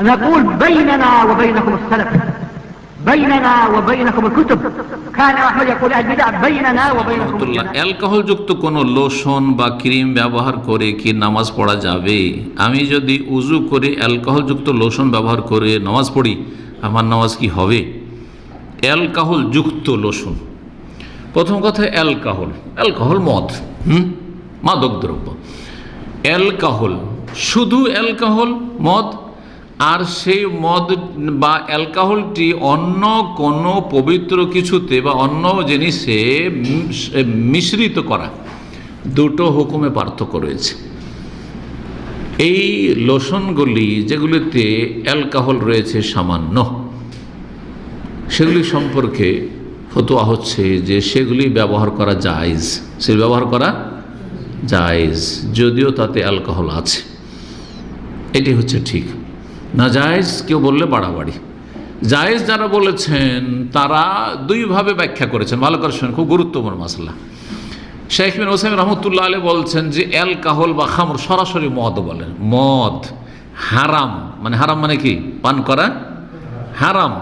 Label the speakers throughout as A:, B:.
A: نقول بيننا وبينكم السلف بيننا وبينكم الكتب كان أحمد يقول البدع بيننا وبينكم
B: রহমতুল্লাহ
A: الجنة
B: অ্যালকোহলযুক্ত কোনো লোশন বা ক্রিম ব্যবহার করে কি নামাজ পড়া যাবে আমি যদি উজু করে অ্যালকোহলযুক্ত লোশন ব্যবহার করে নামাজ পড়ি আমার নামাজ কি হবে অ্যালকোহলযুক্ত লোশন প্রথম কথা অ্যালকোহল অ্যালকোহল মদ হুম মাদক দ্রব্য অ্যালকোহল শুধু অ্যালকোহল মদ আর সেই মদ বা অ্যালকোহলটি অন্য কোনো পবিত্র কিছুতে বা অন্য জিনিসে মিশ্রিত করা। দুটো হুকুমে পার্থক্য রয়েছে। এই লোশনগুলি যেগুলিতে অ্যালকোহল রয়েছে সামান্য, সেগুলি সম্পর্কে ফতোয়া হচ্ছে যে সেগুলি ব্যবহার করা জায়জ। সে ব্যবহার করা জায়জ, যদিও তাতে অ্যালকোহল আছে। এটি হচ্ছে ঠিক। না জায়েজ কেউ বললে বাড়াবাড়ি। জায়েজ যারা বলেছেন, তারা দুইভাবে ব্যাখ্যা করেছেন। ভালো করে শুনে খুব গুরুত্বপূর্ণ মশলা শেখ বিন ওসাইম রহমতুল্লাহ আলী বলছেন যে অ্যালকাহল বা খামর সরাসরি মদ বলেন। মদ, হারাম মানে হারাম মানে কি? পান করা? হারাম,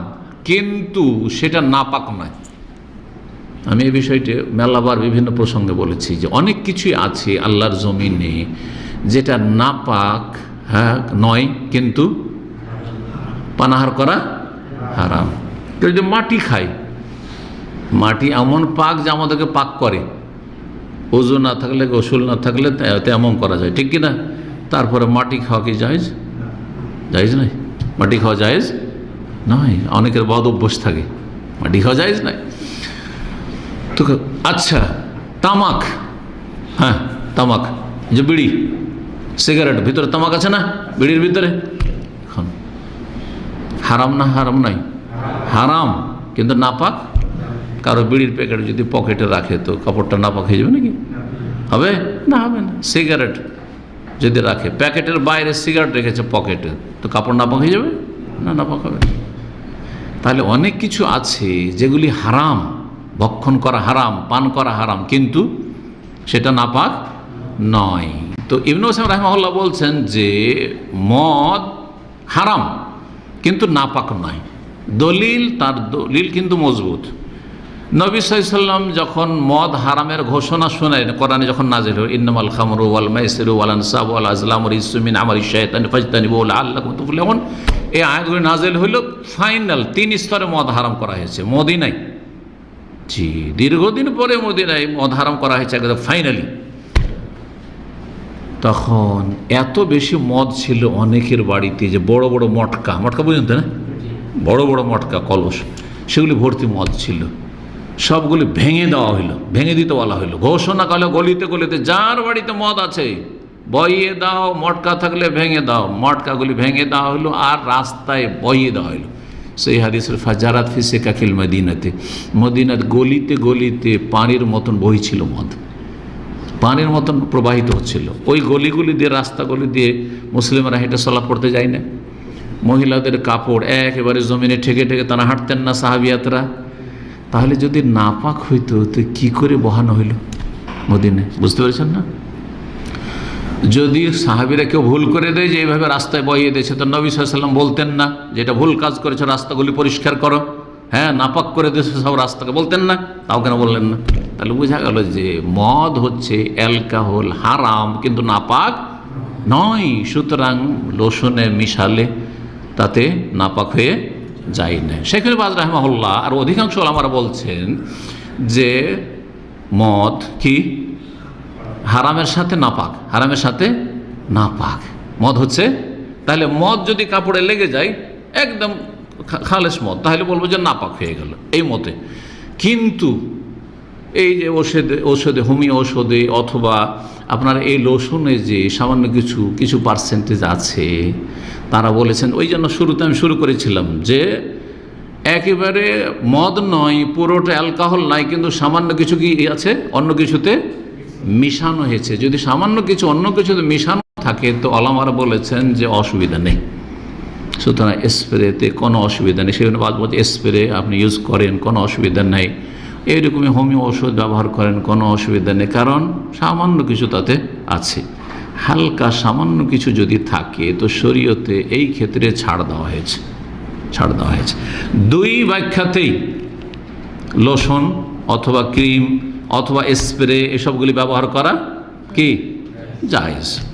B: কিন্তু সেটা নাপাক নয়। আমি এই বিষয়টি মেলাবার বিভিন্ন প্রসঙ্গে বলেছি যে, অনেক কিছুই আছে আল্লাহর জমিনে যেটা নাপাক হ্যাঁ নয়, কিন্তু পানাহার করা হারাম। কেউ যদি মাটি খায়, মাটি এমন পাক যে আমাদেরকে পাক করে, ওজু না থাকলে, গোসল না থাকলে তেমন করা যায়, ঠিক কিনা? তারপরে মাটি খাওয়া কি জায়েজ? জায়েজ নাই মাটি খাওয়া জায়েজ নয়। অনেকের বদ অভ্যাস থাকে। মাটি খাওয়া জায়েজ নাই তো আচ্ছা তামাক। হ্যাঁ তামাক। যে বিড়ি, সিগারেট, ভিতরে তামাক আছে না? বিড়ির ভিতরে? হারাম না হারাম নাই। হারাম, কিন্তু নাপাক? কারও বিড়ির প্যাকেট যদি পকেটে রাখে তো কাপড়টা নাপাক হয়ে যাবে নাকি? হবে? না হবে না। সিগারেট যদি রাখে, প্যাকেটের বাইরে সিগারেট রেখেছে পকেটে, তো কাপড় নাপাক হয়ে যাবে? না, নাপাক হবে। তাহলে অনেক কিছু আছে যেগুলি হারাম, ভক্ষণ করা হারাম, পান করা হারাম, কিন্তু সেটা নাপাক নয়। তো ইবনু হোসেন রাহমাহুল্লাহ বলছেন যে মদ হারাম। কিন্তু নাপাক নয় দলিল, তার দলিল কিন্তু মজবুত। নবী সাইসাল্লাম যখন মদ হারামের ঘোষণা শোনেন, কোরআনে যখন নাজিল হল, ইন্নামাল খামরু ওয়াল মাইসিরু ওয়াল আনসাব ওয়াল আজলাম ইসমিন আমার শায়তান ফাজতানিবু ওয়াল আল্লাকুম তুফলিহুন। এই আয়াতগুলি নাজিল হইল, ফাইনাল তিন স্তরে মদ হারাম করা হয়েছে, মদিনায়। জি, দীর্ঘদিন পরে মদিনায় মদ হারাম করা হয়েছে, একদম ফাইনালি। তখন এত বেশি মদ ছিল অনেকের বাড়িতে যে বড় বড় মটকা মটকা বুঝলেন তো না? বড় বড় মটকা, কলস, সেগুলি ভর্তি মদ ছিল। সবগুলি ভেঙে দেওয়া হইল, ভেঙে দিতে বলা হইল। ঘোষণা কালে গলিতে গলিতে, যার বাড়িতে মদ আছে, বইয়ে দাও, মটকা থাকলে ভেঙে দাও। মটকাগুলি ভেঙে দেওয়া হইল আর রাস্তায় বইয়ে দেওয়া হইল। সেই হাদিসের ফাজারাত ফিসে কাকিল মদিনাতে। মদিনার গলিতে গলিতে পানির মতন বইছিল মদ। পানির মতন প্রবাহিত হচ্ছিল। ওই গলিগুলি দিয়ে, রাস্তাগুলি দিয়ে মুসলিমরা হেঁটে চলা পড়তে যায় না। মহিলাদের কাপড় একেবারে জমিনে ঠেকে ঠেকে তারা হাঁটতেন না সাহাবিয়াতরা। তাহলে যদি নাপাক হইতো, তো কি করে বহানো হইল মদিনে বুঝতে পেরেছেন না? যদি সাহাবিরা কেউ ভুল করে দেয় যে এইভাবে রাস্তায় বইয়ে দিয়েছে, তো নবী সাল্লাম বলতেন না যে এটা ভুল কাজ করেছে, রাস্তাগুলি পরিষ্কার করো। হ্যাঁ নাপাক করে দিয়েছে সব রাস্তাকে। বলতেন না, তাও কেন বললেন না? তাহলে বোঝা গেল যে মদ হচ্ছে অ্যালকাহল হারাম, কিন্তু নাপাক নয়। সুতরাং লোশনে মিশালে তাতে নাপাক হয়ে যায় না। শেখুল বাজ রহমাহুল্লাহ আর অধিকাংশ আমরা বলছেন যে মদ কি? হারামের সাথে নাপাক, হারামের সাথে নাপাক। মদ হচ্ছে, তাহলে মদ যদি কাপড়ে লেগে যায়, একদম খালেস মদ, তাহলে বলব যে নাপাক হয়ে গেল এই মতে। কিন্তু এই যে ওষুধে ওষুধে হোমিও ঔষধে অথবা আপনার এই লোশনে যে সামান্য কিছু কিছু পার্সেন্টেজ আছে, তারা বলেছেন, ওই জন্য শুরুতে আমি শুরু করেছিলাম যে একেবারে মদ নয়, পুরোটা অ্যালকোহল নাই, কিন্তু সামান্য কিছু কি আছে? অন্য কিছুতে মিশানো হয়েছে। যদি সামান্য কিছু, অন্য কিছুতে মিশানো থাকে, তো আলামারা বলেছেন যে অসুবিধা নেই। সুতরাং স্প্রেতে কোনো অসুবিধা নেই। সেজন্য বাদ স্প্রে আপনি ইউজ করেন, কোনো অসুবিধা নেই। এইরকমই হোমিও ওষুধ ব্যবহার করেন, কোনো অসুবিধা নেই। কারণ সামান্য কিছু তাতে আছে। হালকা সামান্য কিছু যদি থাকে, তো শরীয়তে এই ক্ষেত্রে ছাড় দেওয়া হয়েছে। ছাড় দেওয়া হয়েছে। দুই ব্যাখ্যাতেই লোশন অথবা ক্রিম অথবা স্প্রে এসবগুলি ব্যবহার করা কি? জায়েজ।